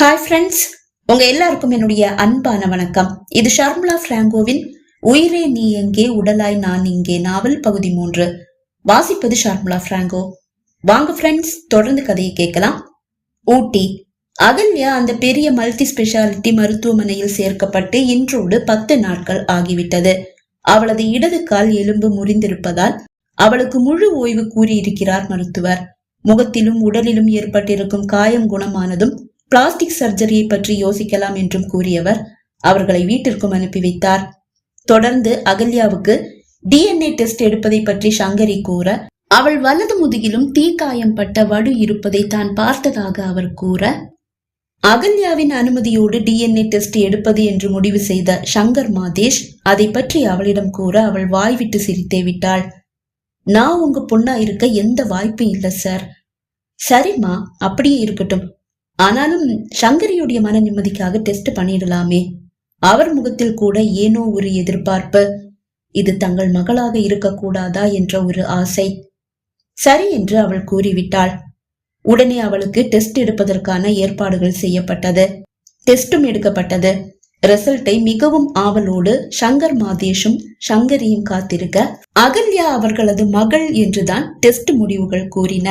Hi friends உங்க எல்லாருக்கும் என்னுடைய அன்பான வணக்கம். இது ஷர்மிளா பிராங்கோவின் உயிரே நீ எங்கே உடலாய் நான் இங்கே நாவல் பகுதி மூன்று. வாசிப்பது ஷர்மிளா பிராங்கோ. வாங்க ஃப்ரெண்ட்ஸ் தொடர்ந்து கதையை கேட்கலாம். ஊட்டி. அகல்யா அந்த பெரிய மல்டி ஸ்பெஷாலிட்டி மருத்துவமனையில் சேர்க்கப்பட்டு இன்றோடு பத்து நாட்கள் ஆகிவிட்டது. அவளது இடது கால் எலும்பு முறிந்திருப்பதால் அவளுக்கு முழு ஓய்வு கூறியிருக்கிறார் மருத்துவர். முகத்திலும் உடலிலும் ஏற்பட்டிருக்கும் காயம் குணமானதும் பிளாஸ்டிக் சர்ஜரியை பற்றி யோசிக்கலாம் என்றும் கூறியவர் அவர்களை வீட்டிற்கும் அனுப்பி வைத்தார். தொடர்ந்து அகல்யாவுக்கு டிஎன்ஏ டெஸ்ட் எடுப்பதை பற்றி சங்கரி கூற அவள் வலது முதுகிலும் தீக்காயம் பட்ட வடு இருப்பதை தான் பார்த்ததாக அவர் கூற அகல்யாவின் அனுமதியோடு டிஎன்ஏ டெஸ்ட் எடுப்பது என்று முடிவு செய்த சங்கர் மாதேஷ் அதை பற்றி அவளிடம் கூற அவள் வாய்விட்டு சிரித்தே விட்டாள். நான் உங்க பொண்ணா இருக்க எந்த வாய்ப்பும் இல்லை சார். சரிம்மா அப்படியே இருக்கட்டும். ஆனாலும் சங்கரியுடைய மன நிம்மதிக்காக டெஸ்ட் பண்ணிடலாமே. அவர் முகத்தில் கூட ஏனோ ஒரு எதிர்பார்ப்பு. இது தங்கள் மகளாக இருக்கக்கூடாதா என்ற ஒரு ஆசை. சரி என்று அவள் கூறிவிட்டாள். உடனே அவளுக்கு டெஸ்ட் எடுப்பதற்கான ஏற்பாடுகள் செய்யப்பட்டது. டெஸ்டும் எடுக்கப்பட்டது. ரிசல்ட்டை மிகவும் ஆவலோடு சங்கர் மாதேஷும் சங்கரியும் காத்திருக்க அகல்யா அவர்களது மகள் என்றுதான் டெஸ்ட் முடிவுகள் கூறின.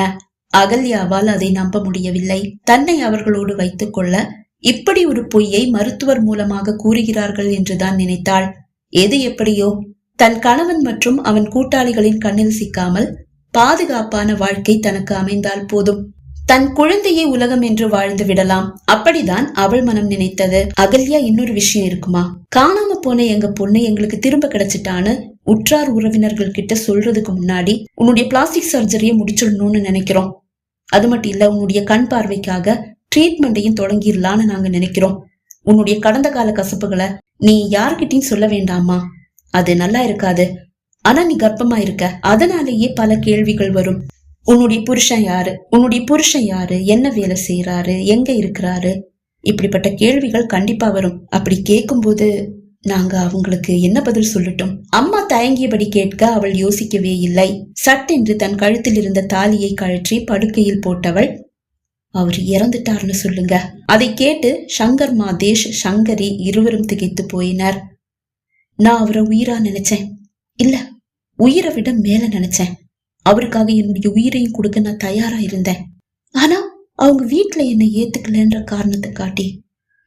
அகல்யாவால் அதை நம்ப முடியவில்லை. தன்னை அவர்களோடு வைத்துக் கொள்ள இப்படி ஒரு பொய்யை மருத்துவர் மூலமாக கூறுகிறார்கள் என்றுதான் நினைத்தாள். எது எப்படியோ தன் கணவன் மற்றும் அவன் கூட்டாளிகளின் கண்ணில் சிக்காமல் பாதுகாப்பான வாழ்க்கை தனக்கு அமைந்தால் போதும். தன் குழந்தையை உலகம் என்று வாழ்ந்து விடலாம். அப்படிதான் அவள் மனம் நினைத்தது. அகல்யா இன்னொரு விஷயம் இருக்குமா? காணாம போன எங்க பொண்ணு எங்களுக்கு திரும்ப கிடைச்சிட்டான்னு உற்றார் உறவினர்கள் கிட்ட சொல்றதுக்கு முன்னாடி உன்னுடைய பிளாஸ்டிக் சர்ஜரியை முடிச்சிடணும்னு நினைக்கிறோம். அது மட்டும் இல்ல உன்னுடைய கண் பார்வைக்காக ட்ரீட்மெண்ட்டையும் தொடங்கிடலான்னு நாங்க நினைக்கிறோம். உன்னுடைய கடந்த கால கசப்புகளை நீ யார்கிட்டயும் சொல்ல வேண்டாமா அது நல்லா இருக்காது. ஆனா நீ கர்ப்பமா இருக்க. அதனாலேயே பல கேள்விகள் வரும். உன்னுடைய புருஷன் யாரு? உன்னுடைய புருஷன் யாரு? என்ன வேலை செய்யறாரு எங்க இருக்கிறாரு? இப்படிப்பட்ட கேள்விகள் கண்டிப்பா வரும். அப்படி கேட்கும்போது நாங்க அவங்களுக்கு என்ன பதில் சொல்லட்டும்? அம்மா தயங்கியபடி கேட்க அவள் யோசிக்கவே இல்லை. சட்டென்று தன் கழுத்தில் இருந்த தாலியை கழற்றி படுக்கையில் போட்டவள் அவர் இறந்துட்டார்னு சொல்லுங்க. அதை கேட்டு சங்கர் மாதேஷ் சங்கரி இருவரும் திகைத்து போயினர். நான் அவரை உயிரா நினைச்சேன். இல்ல உயிரை விட மேல நினைச்சேன். அவருக்காக என்னுடைய உயிரையும் கொடுக்க நான் தயாரா இருந்தேன். ஆனா அவங்க வீட்டுல என்னை ஏத்துக்கலன்ற காரணத்தை காட்டி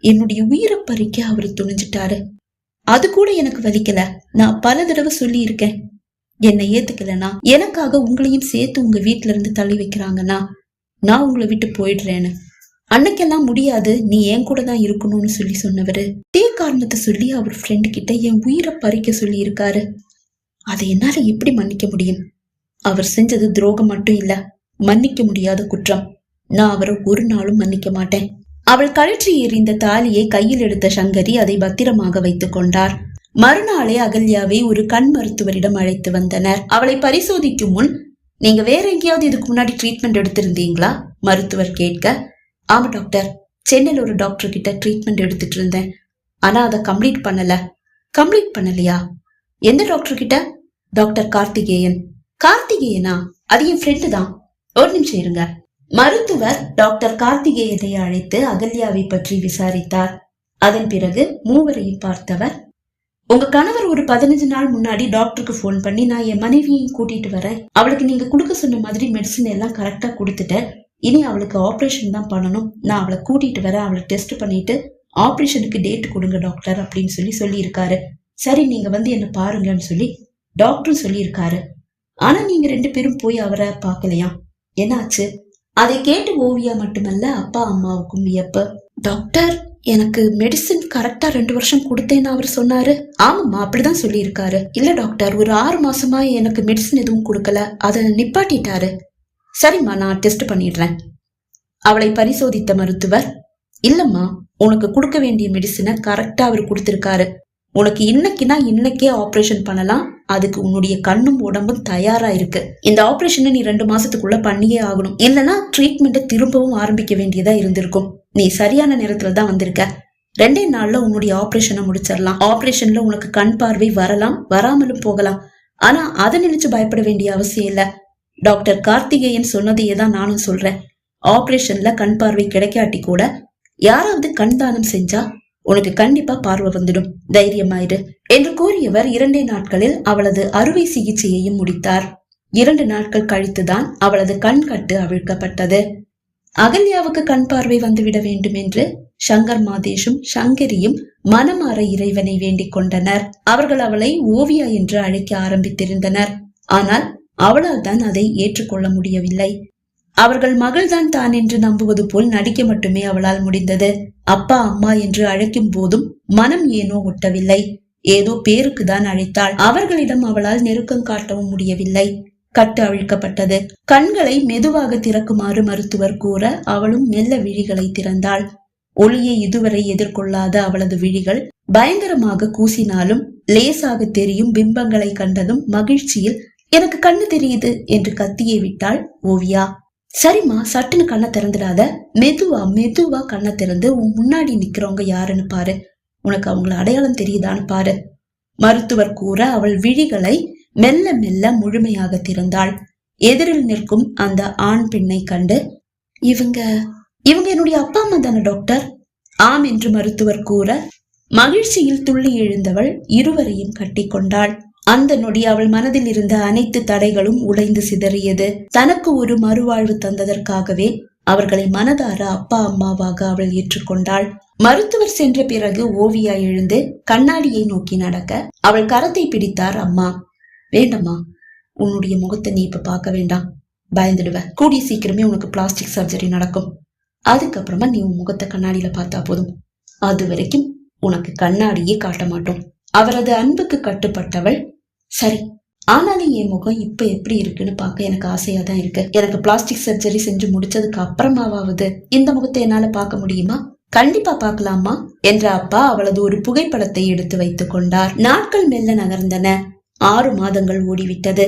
என்னுடைய உயிரை பறிக்க அவர் துணிஞ்சிட்டாரு. அது கூட எனக்கு வலிக்கல. நான் பல தடவை சொல்லி இருக்கேன் என்னை ஏத்துக்கலனா? எனக்காக உங்களையும் சேர்த்து உங்க வீட்டுல இருந்து தள்ளி வைக்கிறாங்கன்னா? நான் உங்களை விட்டு போயிடுறேன்னு. அன்னைக்கெல்லாம் முடியாது. நீ என் கூட தான் இருக்கணும்னு சொல்லி சொன்னவரு. தே காரணத்தை சொல்லி அவர் ஃப்ரெண்டு கிட்ட என் உயிரை பறிக்க சொல்லி இருக்காரு அதை என்னால எப்படி மன்னிக்க முடியும்? அவர் செஞ்சது துரோகம் மட்டும் இல்ல. மன்னிக்க முடியாத குற்றம். நான் அவரை ஒரு நாளும் மன்னிக்க மாட்டேன். அவள் கழற்றி எறிந்த தாலியை கையில் எடுத்த சங்கரி அதை பத்திரமாக வைத்துக் கொண்டார். மறுநாளே அகல்யாவை ஒரு கண் மருத்துவரிடம் அழைத்து வந்தனர். அவளை பரிசோதிக்கும் முன் நீங்க வேற எங்கேயாவது இதுக்கு முன்னாடி ட்ரீட்மெண்ட் எடுத்திருந்தீங்களா? மருத்துவர் கேட்க ஆமா டாக்டர் சென்னையில் ஒரு டாக்டர் கிட்ட ட்ரீட்மெண்ட் எடுத்துட்டு இருந்தேன். ஆனா அதை கம்ப்ளீட் பண்ணல. கம்ப்ளீட் பண்ணலையா? எந்த டாக்டர் கிட்ட? டாக்டர் கார்த்திகேயன். கார்த்திகேயனா? அது என் ஃப்ரெண்டு தான். ஒரு நிமிஷம் இருங்க. மருத்துவர் டாக்டர் கார்த்திகேயத்தை அழைத்து அகல்யாவை பற்றி விசாரித்தார். அதன் பிறகு மூவரையும் பார்த்தவர் உங்க கணவர் ஒரு பதினஞ்சு நாள் முன்னாடி டாக்டருக்கு ஃபோன் பண்ணி நான் என் மனைவியையும் கூட்டிட்டு வரேன். அவளுக்கு நீங்க கொடுக்க சொன்ன மாதிரி மெடிசன் எல்லாம் கரெக்டா கொடுத்துட்டேன். இனி அவளுக்கு ஆப்ரேஷன் தான் பண்ணணும். நான் அவளை கூட்டிட்டு வரேன். அவளை டெஸ்ட் பண்ணிட்டு ஆப்ரேஷனுக்கு டேட் கொடுங்க டாக்டர் அப்படின்னு சொல்லி சொல்லியிருக்காரு. சரி நீங்க வந்து என்ன பாருங்கன்னு சொல்லி டாக்டரும் சொல்லியிருக்காரு. ஆனா நீங்க ரெண்டு பேரும் போய் அவரை பார்க்கலையா? என்னாச்சு? அதை கேட்டு ஓவியா மட்டுமல்ல அப்பா அம்மாவுக்கும் வியப்பு. டாக்டர் எனக்கு மெடிசின் கரெக்டா ரெண்டு வருஷம் கொடுத்தேன்னு அவர் சொன்னாரு. ஆமாம்மா அப்படிதான் சொல்லியிருக்காரு. இல்ல டாக்டர் ஒரு ஆறு மாசமா எனக்கு மெடிசின் எதுவும் கொடுக்கல. அதை நிப்பாட்டிட்டாரு. சரிம்மா நான் டெஸ்ட் பண்ணிடுறேன். அவளை பரிசோதித்த மருத்துவர்? இல்லம்மா உனக்கு கொடுக்க வேண்டிய மெடிசினை கரெக்டா அவர் கொடுத்திருக்காரு. உனக்கு இன்னைக்குனா இன்னைக்கே ஆப்ரேஷன் பண்ணலாம். அதுக்கு உன்னுடைய கண்ணும் உடம்பும் தயாரா இருக்கு. இந்த ஆபரேஷனை நீ ரெண்டு மாசத்துக்குள்ள பண்ணியே ஆகணும். இல்லனா ட்ரீட்மெண்ட்டை திரும்பவும் ஆரம்பிக்க வேண்டியதா இருந்திருக்கும். நீ சரியான நேரத்துல தான் வந்திருக்க. ரெண்டே நாள்ல உன்னுடைய ஆபரேஷனை முடிச்சிடலாம். ஆபரேஷன்ல உனக்கு கண் பார்வை வரலாம் வராமலும் போகலாம். ஆனா அதை நினைச்சு பயப்பட வேண்டிய அவசியம் இல்ல. டாக்டர் கார்த்திகேயன் சொன்னதையே தான் நானும் சொல்றேன். ஆபரேஷன்ல கண் பார்வை கிடைக்காட்டி கூட யாராவது கண் தானம் செஞ்சா உனக்கு கண்டிப்பா பார்வை வந்துடும். தைரியமாயிரு. என்று கூறியவர் இரண்டே நாட்களில் அவளது அறுவை சிகிச்சையையும் முடித்தார். இரண்டு நாட்கள் கழித்துதான் அவளது கண் கட்டு அவிழ்க்கப்பட்டது. அகல்யாவுக்கு கண் பார்வை வந்துவிட வேண்டும் என்று சங்கர் மாதேஷும் சங்கரியும் மனமாற இறைவனை வேண்டிக் கொண்டனர். அவர்கள் அவளை ஓவியா என்று அழைக்க ஆரம்பித்திருந்தனர். ஆனால் அவளால் தான் அதை ஏற்றுக்கொள்ள முடியவில்லை. அவர்கள் மகள்தான் தான் என்று நம்புவது போல் நடிக்க மட்டுமே அவளால் முடிந்தது. அப்பா அம்மா என்று அழைக்கும் போதும் மனம் ஏனோ ஒட்டவில்லை. ஏதோ பேருக்கு தான் அழைத்தாள். அவர்களிடம் அவளால் நெருக்கம் காட்டவும் முடியவில்லை. கட்டு அவிழ்க்கப்பட்டது. கண்களை மெதுவாக திறக்குமாறு மருத்துவர் கூற அவளும் மெல்ல விழிகளை திறந்தாள். ஒளியை இதுவரை எதிர்கொள்ளாத அவளது விழிகள் பயங்கரமாக கூசினாலும் லேசாக தெரியும் பிம்பங்களை கண்டதும் மகிழ்ச்சியில் எனக்கு கண்ணு தெரியுது என்று கத்தியே விட்டாள் ஓவியா. சரிம்மா சட்டுன்னு கண்ணை திறந்துடாத. மெதுவா மெதுவா கண்ணை திறந்து உன் முன்னாடி நிக்கிறவங்க யாருன்னு பாரு. உனக்கு அவங்கள அடையாளம் தெரியுதான்னு பாரு. மருத்துவர் கூற அவள் விழிகளை மெல்ல மெல்ல முழுமையாக திறந்தாள். எதிரில் நிற்கும் அந்த ஆண் பெண்ணை கண்டு இவங்க இவங்க என்னுடைய அப்பா அம்மா தானே டாக்டர்? ஆம் என்று மருத்துவர் கூற மகிழ்ச்சியில் துள்ளி எழுந்தவள் இருவரையும் கட்டிக்கொண்டாள் அந்த நொடி அவள் மனதில் இருந்த அனைத்து தடைகளும் உடைந்து சிதறியது. தனக்கு ஒரு மறுவாழ்வு தந்ததற்காகவே அவர்களை மனதார அப்பா அம்மாவாக அவள் ஏற்றுக்கொண்டாள். மருத்துவர் சென்ற பிறகு ஓவியா எழுந்து கண்ணாடியை நோக்கி நடக்க அவள் கரத்தை பிடித்தார். அம்மா வேண்டாம்மா உன்னுடைய முகத்தை நீ இப்ப பார்க்க வேண்டாம். பயந்துடுவ. கூடிய சீக்கிரமே உனக்கு பிளாஸ்டிக் சர்ஜரி நடக்கும். அதுக்கப்புறமா நீ உன் முகத்தை கண்ணாடியில பார்த்தா போதும். அது வரைக்கும் உனக்கு கண்ணாடியே காட்ட மாட்டோம். அவரது அன்புக்கு கட்டுப்பட்டவள் சரி. ஆனாலும் என் முகம் இப்ப எப்படி இருக்குன்னு பார்க்க எனக்கு ஆசையா தான் இருக்கு. எனக்கு பிளாஸ்டிக் சர்ஜரி செஞ்சு முடிச்சதுக்கு அப்புறமாவது இந்த முகத்தை என்னால பார்க்க முடியுமா? கண்டிப்பா பார்க்கலாமா? என்ற அப்பா அவளது ஒரு புகைப்படத்தை எடுத்து வைத்துக் கொண்டார். நாட்கள் மெல்ல நகர்ந்தன. ஆறு மாதங்கள் ஓடிவிட்டது.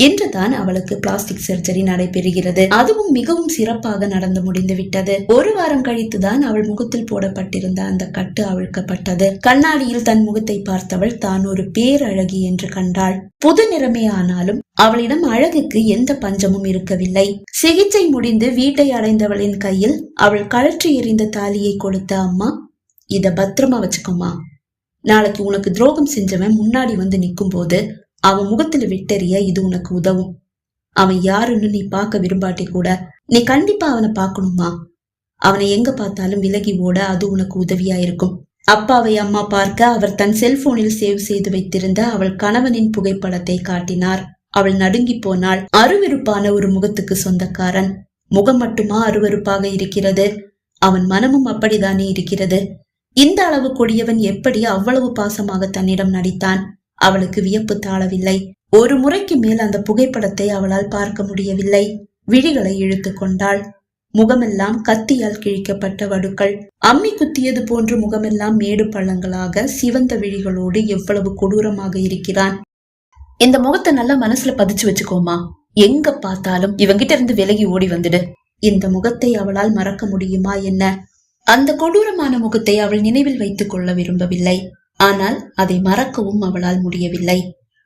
இன்றுதான் அவளுக்கு பிளாஸ்டிக் சர்ஜரி நடைபெறுகிறது. அதுவும் மிகவும் சிறப்பாக நடந்து முடிந்து விட்டது. ஒரு வாரம் கழித்துதான் அவள் முகத்தில் போடப்பட்டிருந்த அந்த கட்டு அவிழ்க்கப்பட்டது. கண்ணாடியில் தன் முகத்தை பார்த்தவள் தான் ஒரு பேரழகி என்று கண்டாள். புது நிறமே ஆனாலும் அவளிடம் அழகுக்கு எந்த பஞ்சமும் இருக்கவில்லை. சிகிச்சை முடிந்து வீட்டை அடைந்தவளின் கையில் அவள் கழற்றி எறிந்த தாலியை கொடுத்த அம்மா இத பத்திரமா வச்சுக்கோமா நாளைக்கு உனக்கு துரோகம் செஞ்சவன் முன்னாடி வந்து நிக்கும் போது அவன் முகத்துல விட்டெறிய இது உனக்கு உதவும். அவன் யாருன்னு நீ பார்க்க விரும்பாட்டி கூட நீ கண்டிப்பா அவனை பார்க்கணுமா? அவனை எங்க பார்த்தாலும் விலகி ஓட அது உனக்கு உதவியா இருக்கும். அப்பாவை அம்மா பார்க்க அவர் தன் செல்போனில் சேவ் செய்து வைத்திருந்த அவள் கணவனின் புகைப்படத்தை காட்டினார். அவள் நடுங்கி போனால் அருவருப்பான ஒரு முகத்துக்கு சொந்தக்காரன். முகம் மட்டுமா அருவருப்பாக இருக்கிறது? அவன் மனமும் அப்படித்தானே இருக்கிறது? இந்த அளவு கொடியவன் எப்படி அவ்வளவு பாசமாக தன்னிடம் நடித்தான்? அவளுக்கு வியப்பு தாழவில்லை. ஒரு முறைக்கு மேல் அந்த புகைப்படத்தை அவளால் பார்க்க முடியவில்லை. விழிகளை இழுத்து கொண்டாள். முகமெல்லாம் கத்தியால் கிழிக்கப்பட்ட வடுக்கள். அம்மி குத்தியது போன்று முகமெல்லாம் மேடு பள்ளங்களாக சிவந்த விழிகளோடு எவ்வளவு கொடூரமாக இருக்கிறான். இந்த முகத்தை நல்லா மனசுல பதிச்சு வச்சுக்கோமா. எங்க பார்த்தாலும் இவங்கிட்ட இருந்து விலகி ஓடி வந்துடு. இந்த முகத்தை அவளால் மறக்க முடியுமா என்ன? அந்த கொடூரமான முகத்தை அவள் நினைவில் வைத்துக் கொள்ள விரும்பவில்லை. ஆனால் அதை மறக்கவும் அவளால் முடியவில்லை.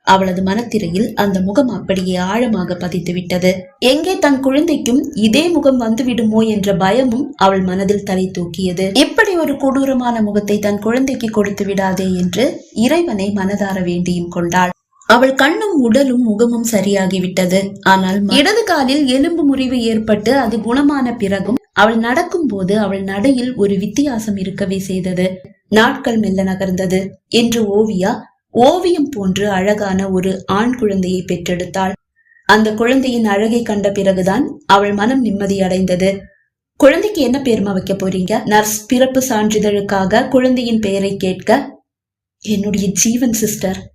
அவளது மனத்திரையில் அந்த முகம் அப்படியே ஆழமாக பதித்து விட்டது எங்கே தன் குழந்தைக்கும் இதே முகம் வந்துவிடுமோ என்ற பயமும் அவள் மனதில் தலை தூக்கியது. இப்படி ஒரு கொடூரமான முகத்தை தன் குழந்தைக்கு கொடுத்து விடாதே என்று இறைவனை மனதார வேண்டியும் கொண்டாள். அவள் கண்ணும் உடலும் முகமும் சரியாகிவிட்டது. ஆனால் இடது காலில் எலும்பு முறிவு ஏற்பட்டு அது குணமான பிறகும் அவள் நடக்கும் போது அவள் நடையில் ஒரு வித்தியாசம் இருக்கவே செய்தது. நாட்கள் மெல்ல நகர்ந்தது. என்று ஓவியா ஓவியம் போன்று அழகான ஒரு ஆண் குழந்தையை பெற்றெடுத்தாள். அந்த குழந்தையின் அழகை கண்ட பிறகுதான் அவள் மனம் நிம்மதி அடைந்தது. குழந்தைக்கு என்ன பேருமா வைக்க போறீங்க? நர்ஸ் பிறப்பு சான்றிதழுக்காக குழந்தையின் பெயரை கேட்க என்னுடைய ஜீவன் சிஸ்டர்.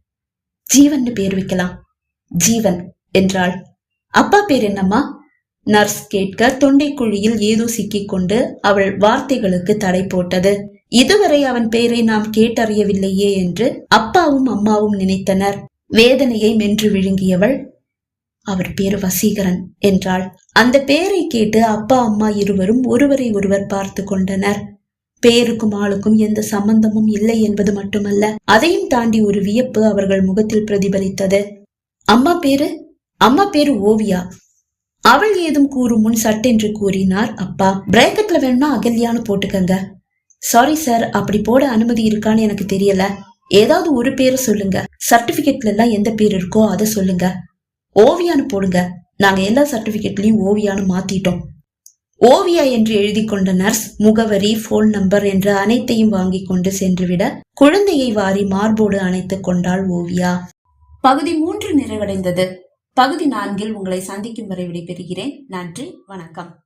ஜீவன் பேர் வைக்கலாம். ஜீவன் என்றாள். அப்பா பேர் என்னம்மா? நர்ஸ் கேட்க தொண்டை குழியில் ஏதோ சிக்கிக்கொண்டு அவள் வார்த்தைகளுக்கு தடை போட்டது. இதுவரை அவன் பெயரை நாம் கேட்டறியவில்லையே என்று அப்பாவும் அம்மாவும் நினைத்தனர். வேதனையை மென்று விழுங்கியவள் அவர் பேரு வசீகரன் என்றாள். அந்த பெயரை கேட்டு அப்பா அம்மா இருவரும் ஒருவரை ஒருவர் பார்த்து கொண்டனர். பேருக்கும் ஆளுக்கும் எந்த சம்பந்தமும் இல்லை என்பது மட்டுமல்ல அதையும் தாண்டி ஒரு வியப்பு அவர்கள் முகத்தில் பிரதிபலித்தது. அம்மா பேரு? அம்மா பேரு ஓவியா? அவள் ஏதும் கூறும் முன் சட்டென்று கூறினார் அப்பா. பிரேக்கெட்ல வேணும்னா அகல்யான்னு போட்டுக்கங்க. சாரி சார் அப்படி போட அனுமதி இருக்கான்னு எனக்கு தெரியல. ஏதாவது ஒரு பேரை சொல்லுங்க. சர்டிபிகேட்ல எல்லாம் எந்த பேர் இருக்கோ அதை சொல்லுங்க. ஓவியான்னு போடுங்க. நாங்க எல்லா சர்டிபிகேட்லயும் ஓவியான்னு மாத்திட்டோம். ஓவியா என்று எழுதி கொண்ட நர்ஸ் முகவரி போன் நம்பர் என்ற அனைத்தையும் வாங்கி கொண்டு சென்றுவிட குழந்தையை வாரி மார்போடு அணைத்துக் கொண்டாள் ஓவியா. பகுதி மூன்று நிறைவடைந்தது. பகுதி நான்கில் உங்களை சந்திக்கும் வரை விடைபெறுகிறேன். நன்றி. வணக்கம்.